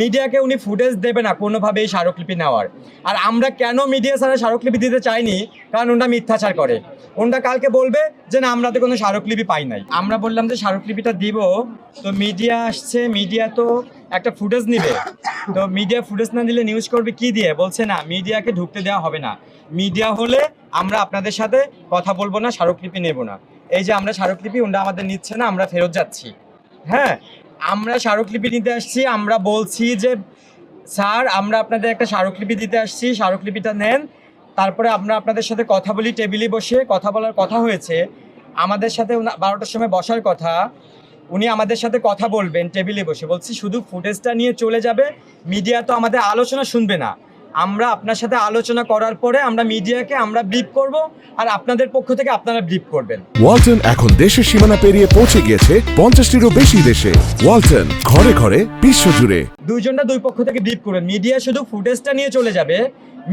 মিডিয়াকে উনি ফুটেজ দেবে না কোনোভাবেই স্মারকলিপি নেওয়ার। আর আমরা কেন মিডিয়া ছাড়া স্মারকলিপি দিতে চাইনি? কারণ ওনারা মিথ্যাচার করে। ওনারা কালকে বলবে যে, না, আমরা তো কোনো স্মারকলিপি পাই নাই। আমরা বললাম যে, স্মারকলিপিটা দিব। তো মিডিয়া আসছে, মিডিয়া তো একটা ফুটেজ নিবে। তো মিডিয়া ফুটেজ না দিলে নিউজ করবে কি দিয়ে? বলছে, না, মিডিয়াকে ঢুকতে দেওয়া হবে না। মিডিয়া হলে আমরা আপনাদের সাথে কথা বলব না, স্মারকলিপি নেব না। এই যে আমরা স্মারকলিপি ওনারা আমাদের নিচ্ছে না, আমরা ফেরত যাচ্ছি। হ্যাঁ? আমরা স্মারকলিপি নিতে আসছি, আমরা বলছি যে, স্যার, আমরা আপনাদের একটা স্মারকলিপি দিতে আসছি, স্মারকলিপিটা নেন। তারপরে আমরা আপনাদের সাথে কথা বলি, টেবিলে বসে কথা বলার কথা হয়েছে। আমাদের সাথে বারোটার সময় বসার কথা। উনি আমাদের সাথে কথা বলবেন, টেবিলে বসে। বলছি, শুধু ফুটেজটা নিয়ে চলে যাবে, মিডিয়া তো আমাদের আলোচনা শুনবে না। আমরা আপনার সাথে আলোচনা করার পরে আমরা মিডিয়াকে আমরা ব্রিফ করব আর আপনাদের পক্ষ থেকে আপনারা ব্রিফ করবেন। ওয়ালটন এখন দেশের সীমানা পেরিয়ে পৌঁছে গিয়েছে পঞ্চাশটিরও বেশি দেশে। ওয়ালটন ঘরে ঘরে বিশ্ব জুড়ে। দুইজনটা দুই পক্ষ থেকে ব্রিফ করবেন। মিডিয়া শুধু ফুটেজটা নিয়ে চলে যাবে।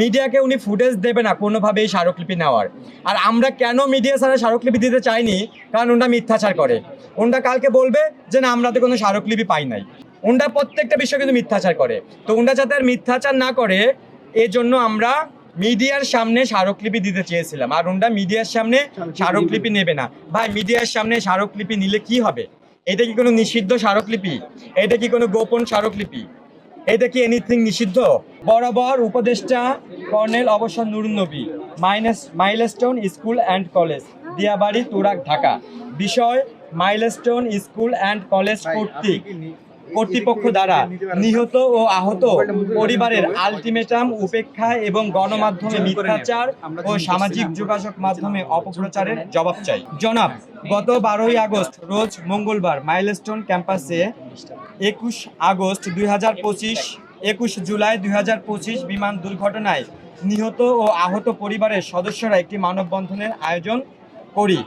মিডিয়াকে উনি ফুটেজ দেবে না কোনোভাবেই স্মারকলিপি নেওয়ার। আর আমরা কেন মিডিয়া ছাড়া স্মারকলিপি দিতে চাইনি? কারণ ওনারা মিথ্যাচার করে। ওনারা কালকে বলবে যে না আমরা তো কোনো স্মারকলিপি পাই নাই। ওনারা প্রত্যেকটা বিষয় কিন্তু মিথ্যাচার করে। তো ওনারা যাতে আর মিথ্যাচার না করে এই জন্য আমরা মিডিয়ার সামনে স্মারকলিপি দিতে চেয়েছিলাম। আর ওনারা মিডিয়ার সামনে স্মারকলিপি নেবে না। ভাই মিডিয়ার সামনে স্মারকলিপি নিলে কি হবে? এটা কি কোনো নিষিদ্ধ স্মারকলিপি? এটা কি কোনো গোপন স্মারকলিপি? এটা কি এনিথিং নিষিদ্ধ? বরাবর উপদেষ্টা কর্নেল অবসর Nurun Nabi minus milestone school and college Diabari Turag Dhaka. বিষয় মাইলস্টোন স্কুল অ্যান্ড কলেজ কর্তৃক কর্তৃপক্ষ দ্বারা নিহত ও আহত পরিবারের আলটিমেটাম, উপেক্ষা এবং গণমাধ্যমে মিথ্যাচার ও সামাজিক যোগাযোগ মাধ্যমে অপপ্রচারের জবাব চাই। জনাব, গত বারোই আগস্ট, রোজ মঙ্গলবার মাইলস্টোন ক্যাম্পাসে একুশ আগস্ট দুই হাজার পঁচিশ, একুশ জুলাই দুই হাজার পঁচিশ বিমান দুর্ঘটনায় নিহত ও আহত পরিবারের সদস্যরা একটি মানববন্ধনের আয়োজন করি।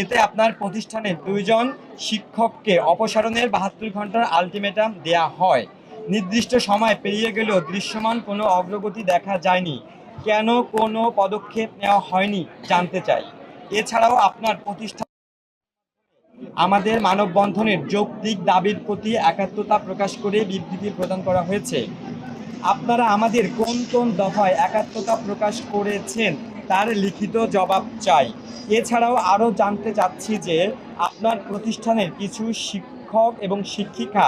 এতে আপনার প্রতিষ্ঠানের দুইজন শিক্ষককে অপসারণের বাহাত্তর ঘণ্টার আলটিমেটাম দেয়া হয়। নির্দিষ্ট সময় পেরিয়ে গেলেও দৃশ্যমান কোনো অগ্রগতি দেখা যায়নি। কেন কোনো পদক্ষেপ নেওয়া হয়নি জানতে চাই। এছাড়াও আপনার প্রতিষ্ঠান আমাদের মানববন্ধনের যৌক্তিক দাবির প্রতি একাত্মতা প্রকাশ করে বিবৃতি প্রদান করা হয়েছে। আপনারা আমাদের কোন কোন দফায় একাত্মতা প্রকাশ করেছেন তার লিখিত জবাব চাই। এছাড়াও আরও জানতে চাচ্ছি যে আপনার প্রতিষ্ঠানের কিছু শিক্ষক এবং শিক্ষিকা,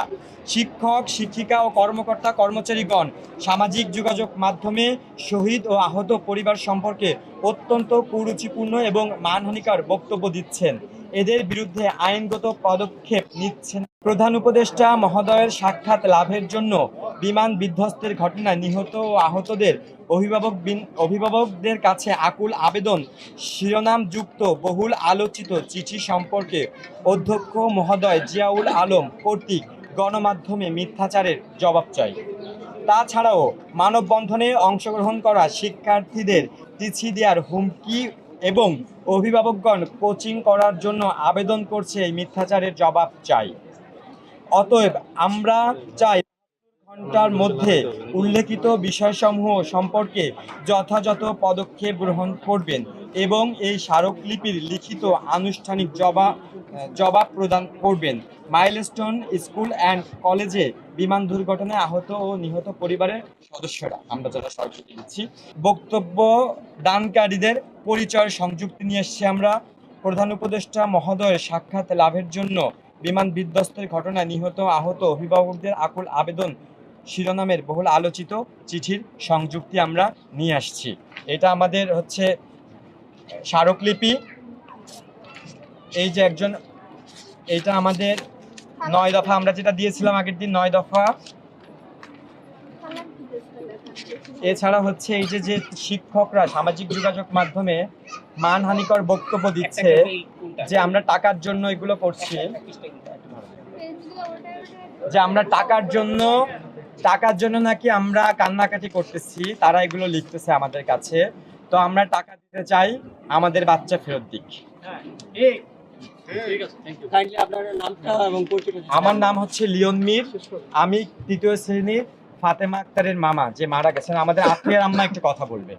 শিক্ষক, শিক্ষিকা ও কর্মকর্তা, কর্মচারীগণ সামাজিক যোগাযোগ মাধ্যমে শহীদ ও আহত পরিবার সম্পর্কে অত্যন্ত কুরুচিপূর্ণ এবং মানহানিকার বক্তব্য দিচ্ছেন। এদের বিরুদ্ধে আইনগত পদক্ষেপ নিচ্ছেন প্রধান উপদেষ্টা মহোদয়ের সাক্ষাৎ লাভের জন্য বিমান বিধ্বস্তের ঘটনায় নিহত ও আহতদের অভিভাবক অভিভাবকদের কাছে আকুল আবেদন। শিরোনামযুক্ত বহুল আলোচিত চিঠি সম্পর্কে অধ্যক্ষ মহোদয় জিয়াউল আলম কর্তৃক গণমাধ্যমে মিথ্যাচারের জবাব চাই তাছাড়াও মানববন্ধনে অংশগ্রহণ করা শিক্ষার্থীদের চিঠি দেওয়ার হুমকি এবং অভিভাবকগণ কোচিং করার জন্য আবেদন করছে এই মিথ্যাচারের জবাব চাই। অতএব আমরা চাই ঘণ্টার মধ্যে উল্লেখিত বিষয়সমূহ সম্পর্কে যথাযথ পদক্ষেপ গ্রহণ করবেন এবং এই স্মারকলিপির লিখিত আনুষ্ঠানিক জবাব জবাব প্রদান করবেন। মাইলস্টোন স্কুল অ্যান্ড কলেজে বিমান দুর্ঘটনায় আহত ও নিহত পরিবারের সদস্যরা। আমরা যারা স্মারকলিপি দিচ্ছি, বক্তব্য দানকারীদের পরিচয় সংযুক্তি নিয়ে এসেছি আমরা। প্রধান উপদেষ্টা মহোদয়ের সাক্ষাৎ লাভের জন্য বিমান বিধ্বস্তের ঘটনায় নিহত, আহত অভিভাবকদের আকুল আবেদন শিরোনামের বহুল আলোচিত চিঠির সংযুক্তি আমরা নিয়ে আসছি। এটা আমাদের হচ্ছে স্মারকলিপি। এই যে একজন এটা আমাদের নয় দফা আমরা যেটা দিয়েছিলাম আগের দিন নয় দফা। এছাড়া হচ্ছে এই যে যে শিক্ষকরা সামাজিক যোগাযোগ মাধ্যমে মানহানিকর বক্তব্য দিচ্ছে যে আমরা টাকার জন্য এগুলো করছি। যে আমরা টাকার জন্য টাকার জন্য নাকি আমরা কান্নাকাটি করতেছি তারা এগুলো লিখতেছে আমাদের কাছে। তো আমরা টাকা দিতে চাই আমাদের বাচ্চা ফেরত দিক। আমার নাম হচ্ছে লিওন মির। আমি তৃতীয় শ্রেণির ফাতেমা আক্তারের মামা যে মারা গেছেন। আমাদের আত্মীয় আম্মা একটা কথা বলবে।